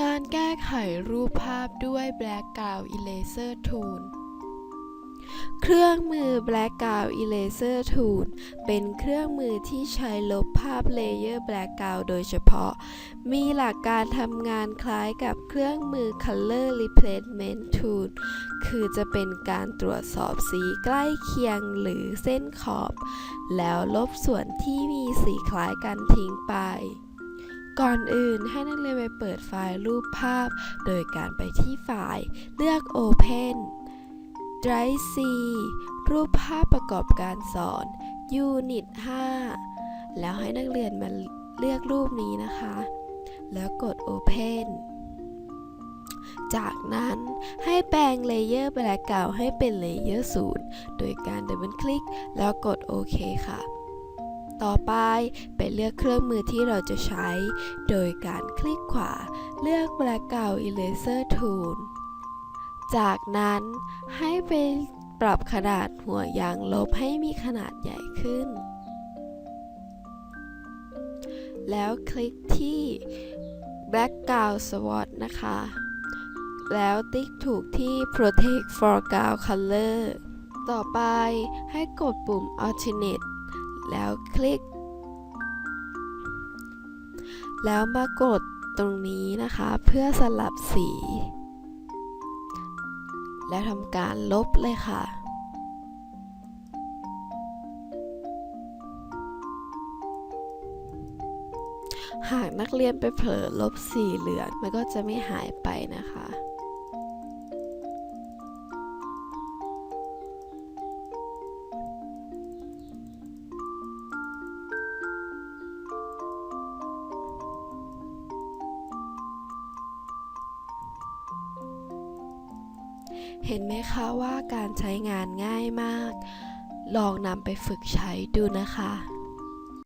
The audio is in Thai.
การแก้ไขรูปภาพด้วย Blackout Eraser Tool เครื่องมือ Blackout Eraser Tool เป็นเครื่องมือที่ใช้ลบภาพเลเยอร์ Blackout โดยเฉพาะ มีหลักการทำงานคล้ายกับเครื่องมือ Color Replacement Tool คือจะเป็นการตรวจสอบสีใกล้เคียงหรือเส้นขอบ แล้วลบส่วนที่มีสีคล้ายกันทิ้งไป ก่อนอื่นให้นักเรียนไปเปิดไฟล์รูปภาพ โดยการไปที่ไฟล์เลือก Open Drive C รูปภาพประกอบการสอน Unit 5 แล้วให้นักเรียนมาเลือกรูปนี้นะคะ แล้วกด Open จากนั้นให้แปลงเลเยอร์แบล็กกราวให้เป็นเลเยอร์ศูนย์โดยการดับเบิลคลิกแล้วกดโอเคค่ะ ต่อไปไปเลือกเครื่องมือที่เราจะใช้ โดยการคลิกขวาเลือก Blackout Eraser Tool จากนั้นให้ไปปรับขนาดหัวยางลบให้มีขนาดใหญ่ขึ้น แล้วคลิกที่ Background Swatch นะคะ แล้วติ๊กถูกที่ Protect Foreground Color ต่อไปให้กดปุ่ม Alternate แล้วคลิก แล้วมากดตรงนี้นะคะเพื่อสลับสี แล้วทำการลบเลยค่ะหากนักเรียนไปเผลอลบสีเหลืองมันก็จะไม่หายไปนะคะ เห็นไหมคะว่าการใช้งานง่ายมาก ลองนำไปฝึกใช้ดูนะคะ